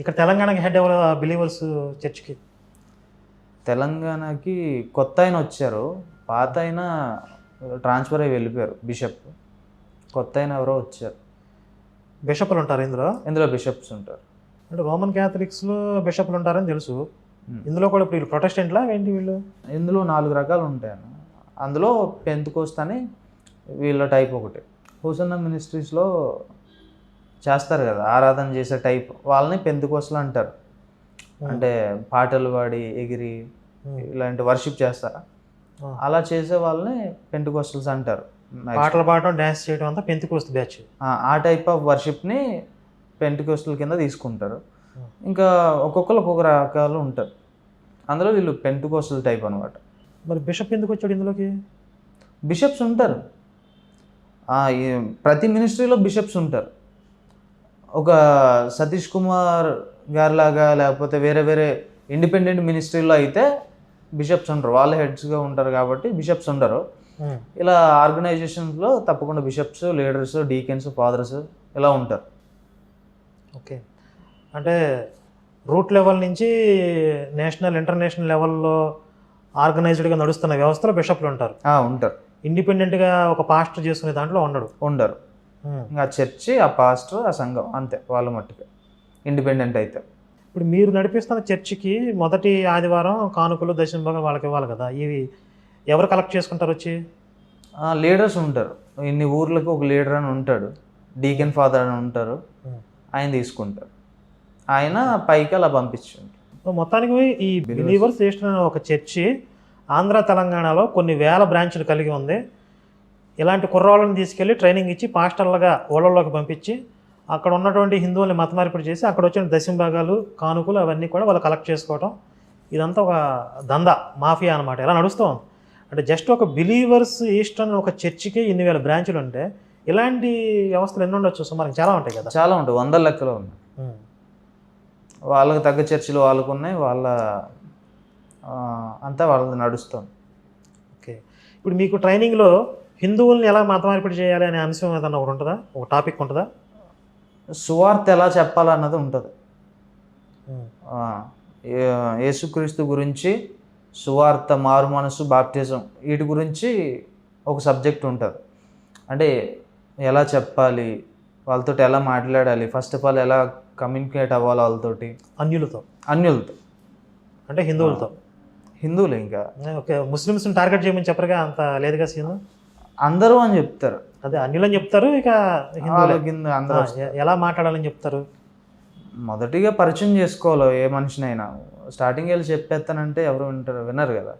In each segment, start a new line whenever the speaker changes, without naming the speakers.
ఇక్కడ తెలంగాణకి హెడ్ ఎవరు బిలీవర్స్ చర్చ్కి
తెలంగాణకి కొత్త ఆయన వచ్చారు. పాత ఆయన ట్రాన్స్ఫర్ అయ్యి వెళ్ళిపోయారు బిషప్ కొత్త ఆయన ఎవరో వచ్చారు.
బిషప్లు ఉంటారు ఇందులో?
ఇందులో బిషప్స్ ఉంటారు.
అంటే రోమన్ క్యాథలిక్స్లో బిషప్లు ఉంటారని తెలుసు. ఇందులో కూడా ఇప్పుడు వీళ్ళు ప్రొటెస్టెంట్లా ఏంటి వీళ్ళు?
ఇందులో నాలుగు రకాలు ఉంటాయన్న అందులో పెంతుకోస్ట్ అని వీళ్ళ టైప్ ఒకటి. హుసన్న మినిస్ట్రీస్లో చేస్తారు కదా ఆరాధన చేసే టైప్. వాళ్ళని పెంతుకోస్ట్లు అంటారు. అంటే పాటలు పాడి ఎగిరి. ఇలాంటి వర్షిప్ చేస్తారా. అలా చేసే వాళ్ళని పెంటుకోస్టల్స్ అంటారు.
పాటలు పాడటం డ్యాన్స్ చేయడం అంతా పెంతికోస్తు బ్యాచ్.
ఆ, టైప్ ఆఫ్ వర్షిప్ని పెంటికోస్టల్ కింద తీసుకుంటారు. ఇంకా ఒక్కొక్కరు ఒక్కొక్క రకాలు ఉంటారు. అందులో వీళ్ళు పెంటికోస్టల్ టైప్ అనమాట
మరి బిషప్ ఎందుకు వచ్చాడు ఇందులోకి?
బిషప్స్ ఉంటారు. ప్రతి మినిస్ట్రీలో బిషప్స్ ఉంటారు. ఒక సతీష్ కుమార్ గారిలాగా లేకపోతే వేరే వేరే ఇండిపెండెంట్ మినిస్ట్రీలో అయితే బిషప్స్ ఉండరు. వాళ్ళ హెడ్స్గా ఉంటారు కాబట్టి బిషప్స్ ఉండరు.
Hmm.
ఇలా ఆర్గనైజేషన్స్లో తప్పకుండా బిషప్స్ లీడర్స్ డీకెన్స్ ఫాదర్స్ ఇలా ఉంటారు.
ఓకే. అంటే రూట్ లెవెల్ నుంచి నేషనల్ ఇంటర్నేషనల్ లెవెల్లో ఆర్గనైజ్డ్గా నడుస్తున్న వ్యవస్థలో బిషప్లు ఉంటారు.
ఉంటారు.
ఇండిపెండెంట్గా ఒక పాస్టర్ చేసుకునే దాంట్లో ఉండడు.
ఉండరు. ఇంకా చర్చి ఆ పాస్టర్ ఆ సంఘం అంతే వాళ్ళ మట్టుకు. ఇండిపెండెంట్ అయితే.
ఇప్పుడు మీరు నడిపిస్తున్న చర్చికి మొదటి ఆదివారం కానుకలు దశమ భాగం వాళ్ళకి ఇవ్వాలి కదా. ఇవి ఎవరు కలెక్ట్ చేసుకుంటారు వచ్చి?
లీడర్స్ ఉంటారు. ఇన్ని ఊర్లకు ఒక లీడర్ అని ఉంటాడు. డీకెన్ ఫాదర్ అని ఉంటారు.
Hmm.
ఆయన తీసుకుంటారు. ఆయన పైకి అలా పంపించండి
సో మొత్తానికి ఈ బిలీవర్స్ చేసిన ఒక చర్చి ఆంధ్ర తెలంగాణలో కొన్ని వేల బ్రాంచ్లు కలిగి ఉంది. ఇలాంటి కుర్రాళ్ళని తీసుకెళ్ళి ట్రైనింగ్ ఇచ్చి పాస్టర్లుగా ఊళ్ళలోకి పంపించి అక్కడ ఉన్నటువంటి హిందువుల్ని మతమార్పిడి చేసి అక్కడ వచ్చిన దశమ భాగాలు కానుకలు అవన్నీ కూడా వాళ్ళు కలెక్ట్ చేసుకోవటం. ఇదంతా ఒక దందా మాఫియా అనమాట ఇలా నడుస్తూ ఉంది? అంటే జస్ట్ ఒక బిలీవర్స్ ఈస్టర్న్ ఒక చర్చికి ఇన్ని వేల బ్రాంచులు ఉంటే ఇలాంటి వ్యవస్థలు ఎన్ని ఉండొచ్చు? సుమారు చాలా ఉంటాయి కదా.
చాలా ఉంటాయి. వందల లెక్కలో ఉన్నాయి. వాళ్ళకి తగ్గ చర్చిలు వాళ్ళకు ఉన్నాయి. వాళ్ళ అంతా వాళ్ళది నడుస్తుంది.
ఓకే. ఇప్పుడు మీకు ట్రైనింగ్లో హిందువుల్ని ఎలా మత మార్పిడి చేయాలి అనే అంశం ఏదన్నా ఒకటి ఉంటుందా? ఒక టాపిక్ ఉంటుందా?
సువార్త ఎలా చెప్పాలన్నది ఉంటుంది. యేసుక్రీస్తు గురించి సువార్త మారు మనసు బాప్టిజం వీటి గురించి ఒక సబ్జెక్ట్ ఉంటుంది. అంటే ఎలా చెప్పాలి వాళ్ళతో ఎలా మాట్లాడాలి ఫస్ట్ ఆఫ్ ఆల్ ఎలా కమ్యూనికేట్ అవ్వాలి వాళ్ళతోటి?
అన్యులతో.
అన్యులతో.
అంటే హిందువులతో.
హిందువులు ఇంకా.
ఓకే ముస్లిమ్స్ని టార్గెట్ చేయమని చెప్పరుగా అంత లేదుగా సీన్?
అందరూ అని చెప్తారు.
అదే అన్యులని చెప్తారు ఇక
అందరూ
ఎలా మాట్లాడాలని చెప్తారు?
మొదటిగా పరిచయం చేసుకోవాలి ఏ మనిషినైనా. స్టార్టింగ్ వెళ్ళి చెప్పేస్తానంటే ఎవరు వింటారు వినరు కదా.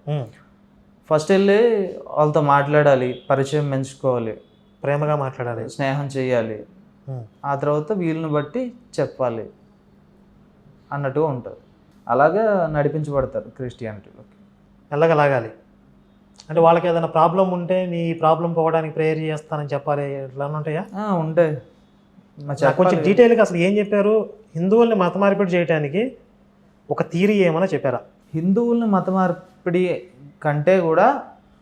ఫస్ట్ వెళ్ళి వాళ్ళతో మాట్లాడాలి పరిచయం పెంచుకోవాలి
ప్రేమగా మాట్లాడాలి.
స్నేహం చేయాలి. ఆ తర్వాత వీళ్ళని బట్టి చెప్పాలి అన్నట్టుగా ఉంటుంది. అలాగా నడిపించబడతారు క్రిస్టియానిటీలోకి.
మెల్లగా లాగాలి? అంటే వాళ్ళకి ఏదైనా ప్రాబ్లం ఉంటే నీ ప్రాబ్లం పోవడానికి ప్రేయర్ చేస్తానని చెప్పాలి ఇట్లా ఉంటాయా?
ఉంటాయి.
కొంచెం డీటెయిల్గా అసలు ఏం చెప్పారు? హిందువుల్ని మత మార్పిడి చేయడానికి ఒక థీరీ ఏమైనా చెప్పారా?
హిందువుల్ని మత మార్పిడి కంటే కూడా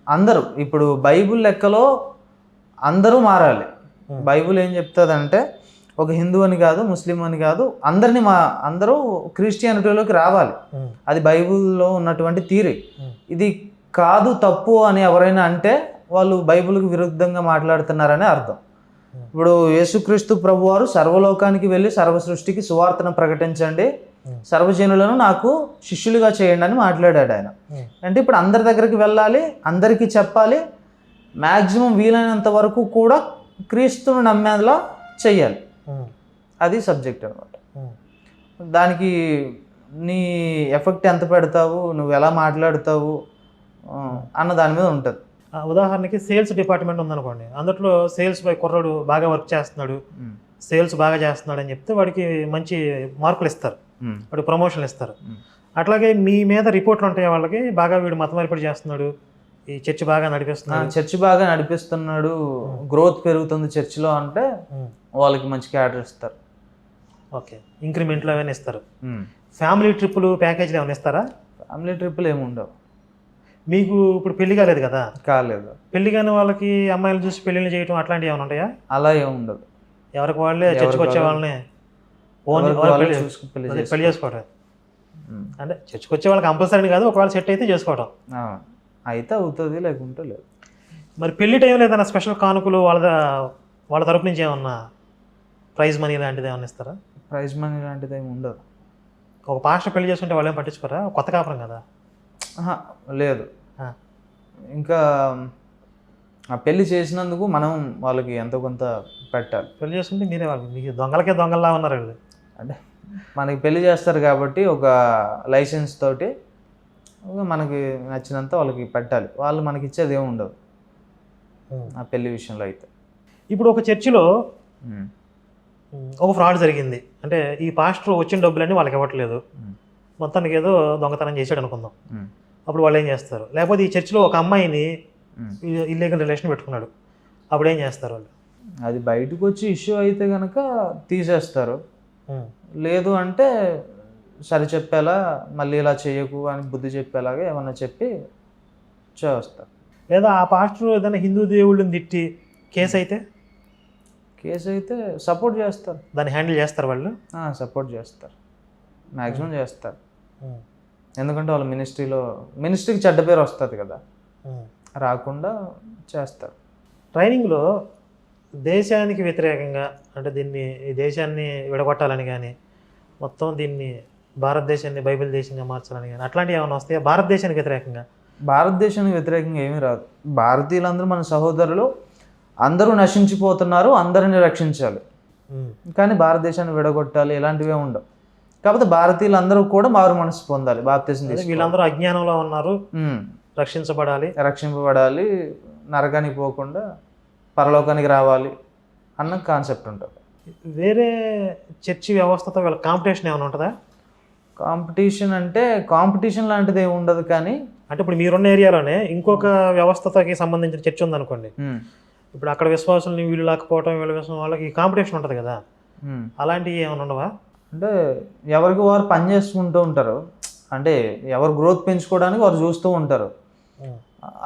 అందరూ ఇప్పుడు బైబుల్ లెక్కలో అందరూ మారాలి. బైబుల్ ఏం చెప్తుందంటే ఒక హిందూ అని కాదు ముస్లిం అని కాదు అందరినీ మా అందరూ క్రిస్టియానిటీలోకి రావాలి. అది బైబిల్లో ఉన్నటువంటి థీరీ. ఇది కాదు తప్పు అని ఎవరైనా అంటే వాళ్ళు బైబిల్కి విరుద్ధంగా మాట్లాడుతున్నారని అర్థం. ఇప్పుడు యేసుక్రీస్తు ప్రభు వారు సర్వలోకానికి వెళ్ళి సర్వ సృష్టికి సువార్తను ప్రకటించండి. సర్వజనులను నాకు శిష్యులుగా చేయండి అని మాట్లాడాడు ఆయన. అంటే ఇప్పుడు అందరి దగ్గరికి వెళ్ళాలి అందరికీ చెప్పాలి మ్యాక్సిమం వీలైనంత వరకు కూడా క్రీస్తును నమ్మేలా చెయ్యాలి. అది సబ్జెక్ట్ అనమాట దానికి నీ ఎఫెక్ట్ ఎంత పెడతావు నువ్వు ఎలా మాట్లాడతావు అన్న దాని మీద ఉంటుంది.
ఉదాహరణకి సేల్స్ డిపార్ట్మెంట్ ఉందనుకోండి. అందులో సేల్స్ బై కుర్రాడు బాగా వర్క్ చేస్తున్నాడు. సేల్స్ బాగా చేస్తున్నాడు అని చెప్తే వాడికి మంచి మార్కులు ఇస్తారు. వాడికి ప్రమోషన్లు ఇస్తారు. అట్లాగే మీ మీద రిపోర్ట్లు ఉంటాయి వాళ్ళకి? బాగా వీడు మత మార్పిడి చేస్తున్నాడు. ఈ చర్చి బాగా నడిపిస్తున్నాడు.
చర్చి బాగా నడిపిస్తున్నాడు. గ్రోత్ పెరుగుతుంది చర్చిలో అంటే. వాళ్ళకి మంచి క్యాడర్ ఇస్తారు.
ఓకే. ఇంక్రిమెంట్లు అవన్నీ ఇస్తారు. ఫ్యామిలీ ట్రిప్పులు ప్యాకేజీలు ఏమైనా ఇస్తారా?
ఫ్యామిలీ ట్రిప్పులు ఏమి ఉండవు.
మీకు ఇప్పుడు పెళ్ళి కాలేదు కదా?
కాలేదు.
పెళ్ళి కాని వాళ్ళకి అమ్మాయిలు చూసి పెళ్ళిళ్ళు చేయటం అట్లాంటివి ఏమైనా ఉంటాయా?
అలా ఏమి ఉండదు.
ఎవరికి వాళ్ళే చర్చకు వచ్చే
వాళ్ళు.
వాళ్ళని వాళ్ళ
వాళ్ళు
పెళ్ళి చేసుకోవటం. అంటే చర్చకు వచ్చే వాళ్ళకి కంపల్సరీ కాదు ఒకవేళ సెట్ అయితే చేసుకోవటం.
అయితే అవుతుంది లేకుంటే లేదు.
మరి పెళ్ళి టైంలో ఏదైనా స్పెషల్ కానుకలు వాళ్ళ వాళ్ళ తరపు నుంచి ఏమన్నా ప్రైజ్ మనీ లాంటిది ఏమన్నా ఇస్తారా?
ప్రైజ్ మనీ లాంటిది ఏమి ఉండదు.
ఒక పాస్టర్ పెళ్ళి చేసుకుంటే వాళ్ళు ఏం పట్టించుకోరా? కొత్త కాపురం కదా.
లేదు. ఇంకా ఆ పెళ్ళి చేసినందుకు మనం వాళ్ళకి ఎంతో కొంత పెట్టాలి.
పెళ్ళి చేసుకుంటే మీరే వాళ్ళు మీకు దొంగలకే దొంగల్లా ఉన్నారు వీళ్ళు.
అంటే మనకి పెళ్ళి చేస్తారు కాబట్టి ఒక లైసెన్స్ తోటి మనకి నచ్చినంత వాళ్ళకి పెట్టాలి. వాళ్ళు మనకి ఇచ్చేది ఏమి ఉండదు. ఆ పెళ్ళి విషయంలో అయితే.
ఇప్పుడు ఒక చర్చిలో ఒక ఫ్రాడ్ జరిగింది. అంటే ఈ పాస్టర్ వచ్చిన డబ్బులన్నీ వాళ్ళకి ఇవ్వట్లేదు. మొత్తానికి ఏదో దొంగతనం చేశాడు అనుకుందాం. అప్పుడు వాళ్ళు ఏం చేస్తారు? లేకపోతే ఈ చర్చిలో ఒక అమ్మాయిని. ఇల్లీగల్ రిలేషన్ పెట్టుకున్నాడు. అప్పుడు ఏం చేస్తారు వాళ్ళు?
అది బయటకు వచ్చి ఇష్యూ అయితే కనుక తీసేస్తారు. లేదు అంటే సరి చెప్పేలా మళ్ళీ ఇలా చేయకు అని బుద్ధి చెప్పేలాగా ఏమన్నా చెప్పి చేస్తారు.
లేదా ఆ పాస్టర్ ఏదైనా హిందూ దేవుళ్ళని తిట్టి కేసు అయితే?
కేసు అయితే సపోర్ట్ చేస్తారు.
దాన్ని హ్యాండిల్ చేస్తారు వాళ్ళు?
సపోర్ట్ చేస్తారు. మ్యాక్సిమం చేస్తారు. ఎందుకంటే వాళ్ళ మినిస్ట్రీలో మినిస్ట్రీకి చెడ్డ పేరు వస్తుంది కదా. రాకుండా చేస్తారు.
ట్రైనింగ్లో దేశానికి వ్యతిరేకంగా అంటే దీన్ని ఈ దేశాన్ని విడగొట్టాలని కానీ మొత్తం దీన్ని భారతదేశాన్ని బైబిల్ దేశంగా మార్చాలని కానీ అట్లాంటివి ఏమైనా వస్తాయా? భారతదేశానికి వ్యతిరేకంగా?
భారతదేశానికి వ్యతిరేకంగా ఏమీ రాదు. భారతీయులందరూ మన సహోదరులు అందరూ నశించిపోతున్నారు అందరిని రక్షించాలి. కానీ భారతదేశాన్ని విడగొట్టాలి ఇలాంటివే ఉండవు. కాకపోతే భారతీయులందరూ కూడా మారు మనసు పొందాలి తీసుకోవాలి.
వీళ్ళందరూ అజ్ఞానంలో ఉన్నారు. రక్షించబడాలి.
రక్షింపబడాలి నరకానికి పోకుండా పరలోకానికి రావాలి అన్న కాన్సెప్ట్ ఉంటుంది.
వేరే చర్చి వ్యవస్థతో వీళ్ళ కాంపిటీషన్ ఏమైనా ఉంటుందా?
కాంపిటీషన్ అంటే కాంపిటీషన్ లాంటిది ఏమి ఉండదు కానీ
అంటే ఇప్పుడు మీరున్న ఏరియాలోనే ఇంకొక వ్యవస్థతోకి సంబంధించిన చర్చ్ ఉందనుకోండి. ఇప్పుడు అక్కడ విశ్వాసుల్ని వీళ్ళు లేకపోవటం వీళ్ళ విశ్వాసం వాళ్ళకి కాంపిటీషన్ ఉంటుంది కదా. అలాంటివి ఏమైనా ఉండవా?
అంటే ఎవరికి వారు పని చేసుకుంటూ ఉంటారు. అంటే ఎవరు గ్రోత్ పెంచుకోవడానికి వారు చూస్తూ ఉంటారు.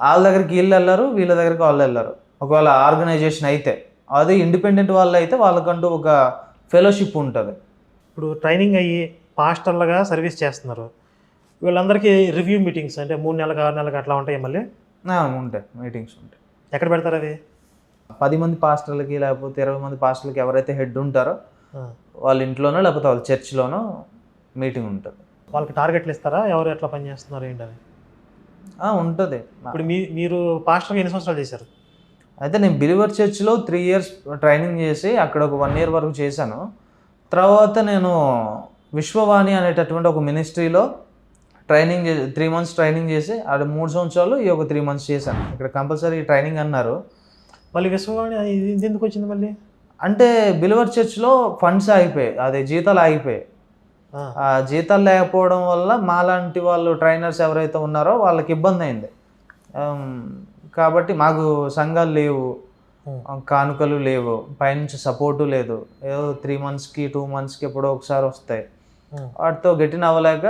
వాళ్ళ దగ్గరికి వీళ్ళు వెళ్ళరు వీళ్ళ దగ్గరికి వాళ్ళు వెళ్ళరు. ఒకవేళ ఆర్గనైజేషన్ అయితే అది ఇండిపెండెంట్ వాళ్ళు అయితే వాళ్ళకంటూ ఒక ఫెలోషిప్ ఉంటుంది.
ఇప్పుడు ట్రైనింగ్ అయ్యి పాస్టర్లుగా సర్వీస్ చేస్తున్నారు. వీళ్ళందరికీ రివ్యూ మీటింగ్స్ అంటే మూడు నెలలకు ఆరు నెలలకు అట్లా ఉంటాయి మళ్ళీ?
ఉంటాయి. మీటింగ్స్ ఉంటాయి.
ఎక్కడ పెడతారు అవి?
పది మంది పాస్టర్లకి లేకపోతే ఇరవై మంది పాస్టర్లకి ఎవరైతే హెడ్ ఉంటారో వాళ్ళ ఇంట్లోనో లేకపోతే వాళ్ళ చర్చ్లోనో మీటింగ్ ఉంటుంది.
వాళ్ళకి టార్గెట్లు ఇస్తారా? ఎవరు ఎట్లా పని చేస్తున్నారు ఏంటని?
ఉంటుంది.
ఇప్పుడు మీ మీరు పాస్టర్గా ఎన్ని సంవత్సరాలు చేశారు?
అయితే నేను బిలివర్ చర్చ్లో త్రీ ఇయర్స్ ట్రైనింగ్ చేసి అక్కడ ఒక వన్ ఇయర్ వరకు చేశాను. తర్వాత నేను విశ్వవాణి అనేటటువంటి ఒక మినిస్ట్రీలో ట్రైనింగ్ చేసి త్రీ మంత్స్ ట్రైనింగ్ చేసి అది మూడు సంవత్సరాలు ఈ ఒక త్రీ మంత్స్ చేశాను. ఇక్కడ కంపల్సరీ ట్రైనింగ్ అన్నారు.
మళ్ళీ విశ్వవాణి ఇది ఎందుకు వచ్చింది మళ్ళీ?
అంటే బిలివర్ చర్చ్లో ఫండ్స్ ఆగిపోయాయి. అదే జీతాలు ఆగిపోయాయి. జీతాలు లేకపోవడం వల్ల మాలాంటి వాళ్ళు ట్రైనర్స్ ఎవరైతే ఉన్నారో వాళ్ళకి ఇబ్బంది అయింది. కాబట్టి మాకు సంఘాలు లేవు. కానుకలు లేవు. పైనుంచి సపోర్టు లేదు. ఏదో త్రీ మంత్స్కి టూ మంత్స్కి ఎప్పుడో ఒకసారి వస్తాయి. వాటితో గట్టిన అవ్వలేక.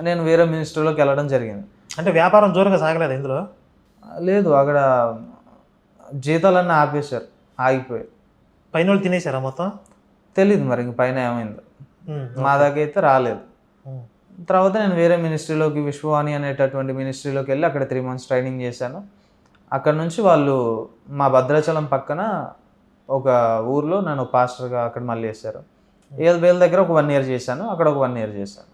నేను వేరే మినిస్ట్రీలోకి వెళ్ళడం జరిగింది.
అంటే వ్యాపారం జోరుగా సాగలేదు ఇందులో?
లేదు అక్కడ జీతాలన్నీ ఆపేశారు. ఆగిపోయాయి.
పైన వాళ్ళు తినేసారా మొత్తం?
తెలియదు మరి ఇంక పైన ఏమైందో. మా దాకా అయితే రాలేదు. తర్వాత నేను వేరే మినిస్ట్రీలోకి విశ్వవాణి అనేటటువంటి మినిస్ట్రీలోకి వెళ్ళి అక్కడ త్రీ మంత్స్ ట్రైనింగ్ చేశాను. అక్కడ నుంచి వాళ్ళు మా భద్రాచలం పక్కన ఒక ఊర్లో నన్ను పాస్టర్గా అక్కడ మళ్ళీ వేశారు. ఏదో వీళ్ళ దగ్గర ఒక వన్ ఇయర్ చేశాను అక్కడ ఒక వన్ ఇయర్ చేశాను.